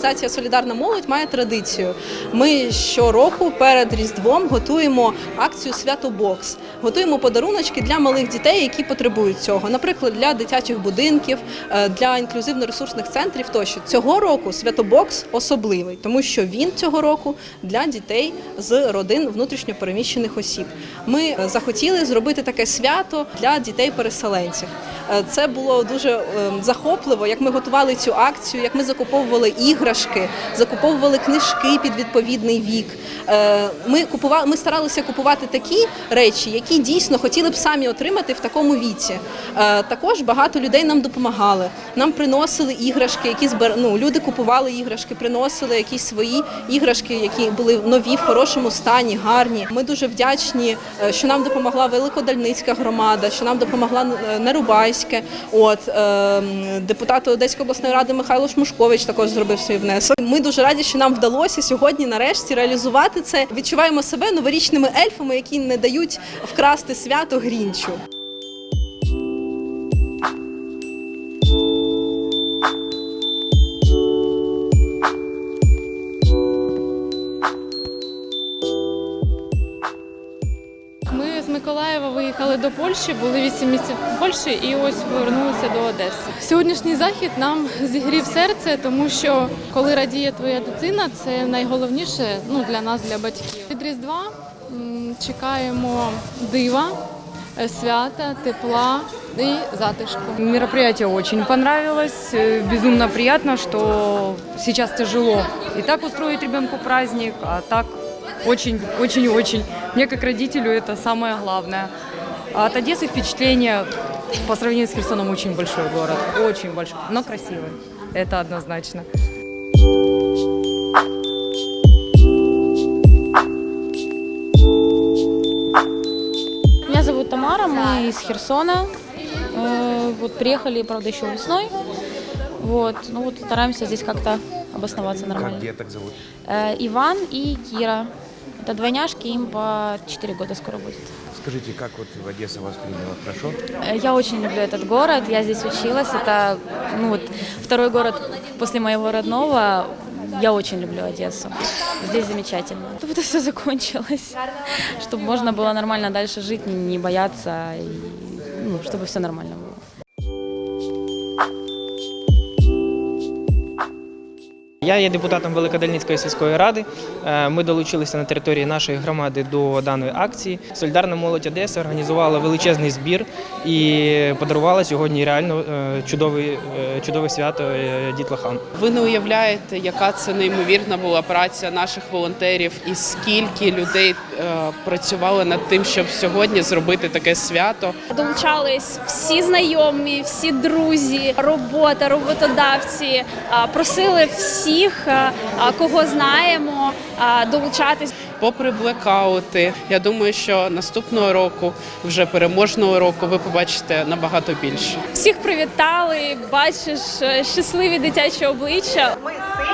партія Солідарна молодь має традицію. Ми щороку перед Різдвом готуємо акцію Святобокс. Готуємо подаруночки для малих дітей, які потребують цього. Наприклад, для дитячих будинків, е, для інклюзивно-ресурсних центрів тощо. Цього року Святобокс особливий, тому що він цього року для дітей з родин внутрішньопереміщених осіб. Ми е, захотіли зробити таке свято для дітей-переселенців. Е, Це було дуже е, захопливо, як ми готували цю акцію, як ми закуповували іграшки, закуповували книжки під відповідний вік. Е, Ми купували, ми старалися купувати такі речі, які дійсно хотіли б самі отримати в такому віці. Е, Також багато людей нам допомагали. Нам приносили іграшки, які збир... ну, люди купували іграшки, приносили якісь свої іграшки, які були нові в хорошому стані, гарні. Ми дуже вдячні, е, що нам допомогла Великодальницька громада, що нам допомогла Нерубайське. От е, депутат Одеської обласної ради Михайло Шмушкович також зробив свій внесок. Ми дуже раді, що нам вдалося сьогодні нарешті реалізувати це. Відчуваємо себе новорічними ельфами, які не дають вкрасти свято Грінчу. Миколаєва виїхали до Польщі, були 8 місяців в Польщі і ось повернулися до Одеси. Сьогоднішній захід нам зігрів серце, тому що коли радіє твоя дитина, це найголовніше ну, для нас, для батьків. Від Різдва чекаємо дива, е, свята, тепла і затишку. Мероприятие очень понравилось. Э, Безумно приятно, что сейчас тяжело и так устроить ребенку праздник, а так очень-очень-очень. Мне как родителю это самое главное. А от Одессы впечатление по сравнению с Херсоном очень большой город. Очень большой, но красивый. Это однозначно. Меня зовут Тамара, мы из Херсона. Э, Вот приехали, правда, еще весной. Вот, ну вот стараемся здесь как-то обосноваться Как нормально. деток зовут? Э, Иван и Кира. Это двойняшки, им по 4 года скоро будет. Скажите, как вот в Одесса вас приняла? Хорошо? Э, Я очень люблю этот город, я здесь училась. Это ну, вот, второй город после моего родного. Я очень люблю Одессу. Здесь замечательно. Чтобы это все закончилось, чтобы можно было нормально дальше жить, не, не бояться, и, ну, чтобы все нормально было. Я є депутатом Великодальницької сільської ради. Е, Ми долучилися на території нашої громади до даної акції. Солідарна молодь Одеси організувала величезний збір і подарувала сьогодні реально е, чудовий, е, чудове свято е, дітлахам. Ви не уявляєте, яка це неймовірна була праця наших волонтерів, і скільки людей працювали над тим, щоб сьогодні зробити таке свято. Долучались всі знайомі, всі друзі, робота, роботодавці. Просили всіх, е, е, кого знаємо, е, долучатись. Попри блекаути, я думаю, що наступного року, вже переможного року, ви побачите набагато більше. Всіх привітали, бачиш щасливі дитячі обличчя. Ми сильні!